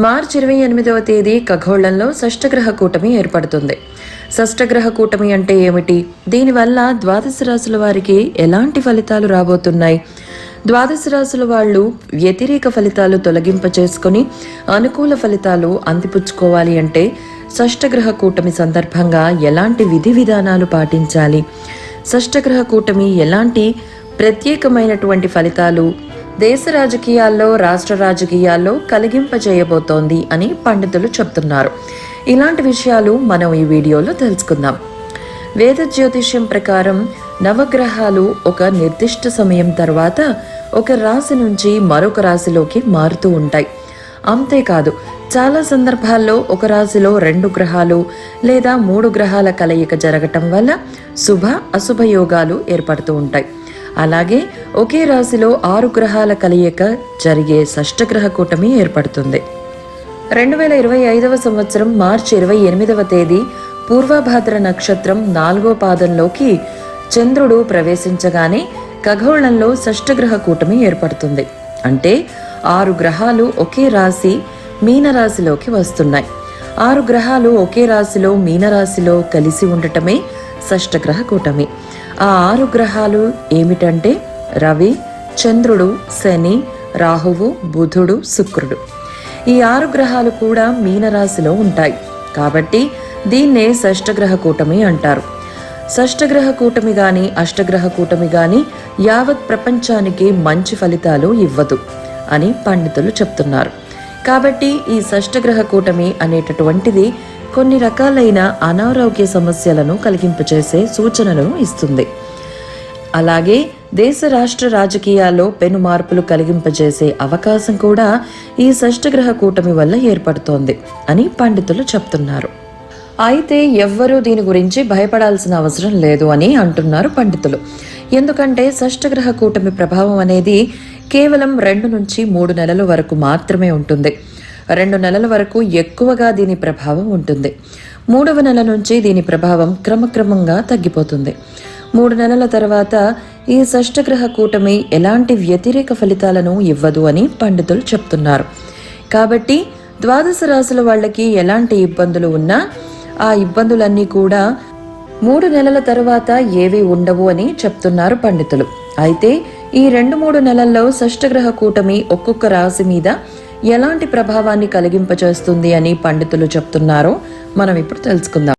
మార్చి ఇరవై ఎనిమిదవ తేదీ ఖగోళంలో షష్టగ్రహ కూటమి ఏర్పడుతుంది. షష్టగ్రహ కూటమి అంటే ఏమిటి? దీనివల్ల ద్వాదశ రాశుల వారికి ఎలాంటి ఫలితాలు రాబోతున్నాయి? ద్వాదశ రాశుల వాళ్ళు వ్యతిరేక ఫలితాలు తొలగింప చేసుకుని అనుకూల ఫలితాలు అందిపుచ్చుకోవాలి అంటే షష్టగ్రహ కూటమి సందర్భంగా ఎలాంటి విధి విధానాలు పాటించాలి? షష్టగ్రహ కూటమి ఎలాంటి ప్రత్యేకమైనటువంటి ఫలితాలు దేశ రాజకీయాల్లో రాష్ట్ర రాజకీయాల్లో కలిగింపజేయబోతోంది అని పండితులు చెప్తున్నారు. ఇలాంటి విషయాలు మనం ఈ వీడియోలో తెలుసుకుందాం. వేద జ్యోతిష్యం ప్రకారం నవగ్రహాలు ఒక నిర్దిష్ట సమయం తర్వాత ఒక రాశి నుంచి మరొక రాశిలోకి మారుతూ ఉంటాయి. అంతేకాదు చాలా సందర్భాల్లో ఒక రాశిలో రెండు గ్రహాలు లేదా మూడు గ్రహాల కలయిక జరగటం వల్ల శుభ అశుభ యోగాలు ఏర్పడుతూ ఉంటాయి. అలాగే ఒకే రాశిలో ఆరు గ్రహాల కలయిక జరిగే షష్టగ్రహ కూటమి ఏర్పడుతుంది. రెండు వేల ఇరవై ఐదవ సంవత్సరం మార్చి ఇరవై ఎనిమిదవ తేదీ పూర్వభాద్ర నక్షత్రం నాలుగో పాదంలోకి చంద్రుడు ప్రవేశించగానే ఖగోళంలో షష్టగ్రహ కూటమి ఏర్పడుతుంది. అంటే ఆరు గ్రహాలు ఒకే రాశి మీనరాశిలోకి వస్తున్నాయి. ఆరు గ్రహాలు ఒకే రాశిలో మీనరాశిలో కలిసి ఉండటమే షష్టగ్రహ కూటమి. ఆ ఆరు గ్రహాలు ఏమిటంటే రవి చంద్రుడు శని రాహువు బుధుడు శుక్రుడు. ఈ ఆరు గ్రహాలు కూడా మీనరాశిలో ఉంటాయి. కాబట్టి దీన్నే షష్టగ్రహ కూటమి అంటారు. షష్టగ్రహ కూటమి గాని అష్టగ్రహ కూటమి గాని యావత్ ప్రపంచానికి మంచి ఫలితాలు ఇవ్వదు అని పండితులు చెప్తున్నారు. కాబట్టి ఈ షష్టగ్రహ కూటమి అనేటటువంటిది కొన్ని రకాలైన అనారోగ్య సమస్యలను కలిగింపచేసే సూచనలను ఇస్తుంది. అలాగే దేశ రాష్ట్ర రాజకీయాల్లో పెను మార్పులు కలిగింపజేసే అవకాశం కూడా ఈ షష్టగ్రహ కూటమి వల్ల ఏర్పడుతోంది అని పండితులు చెప్తున్నారు. అయితే ఎవ్వరూ దీని గురించి భయపడాల్సిన అవసరం లేదు అని అంటున్నారు పండితులు. ఎందుకంటే షష్టగ్రహ కూటమి ప్రభావం అనేది కేవలం రెండు నుంచి మూడు నెలల వరకు మాత్రమే ఉంటుంది. రెండు నెలల వరకు ఎక్కువగా దీని ప్రభావం ఉంటుంది. మూడవ నెల నుంచి దీని ప్రభావం క్రమక్రమంగా తగ్గిపోతుంది. మూడు నెలల తర్వాత ఈ షష్టగ్రహ కూటమి ఎలాంటి వ్యతిరేక ఫలితాలను ఇవ్వదు అని పండితులు చెప్తున్నారు. కాబట్టి ద్వాదశ రాశుల వాళ్ళకి ఎలాంటి ఇబ్బందులు ఉన్నా ఆ ఇబ్బందులన్నీ కూడా మూడు నెలల తర్వాత ఏవి ఉండవు అని చెప్తున్నారు పండితులు. అయితే ఈ రెండు మూడు నెలల్లో షష్టగ్రహ కూటమి ఒక్కొక్క రాశి మీద ఎలాంటి ప్రభావాన్ని కలిగింపచేస్తుంది అని పండితులు చెప్తున్నారో. మనం ఇప్పుడు తెలుసుకుందాం.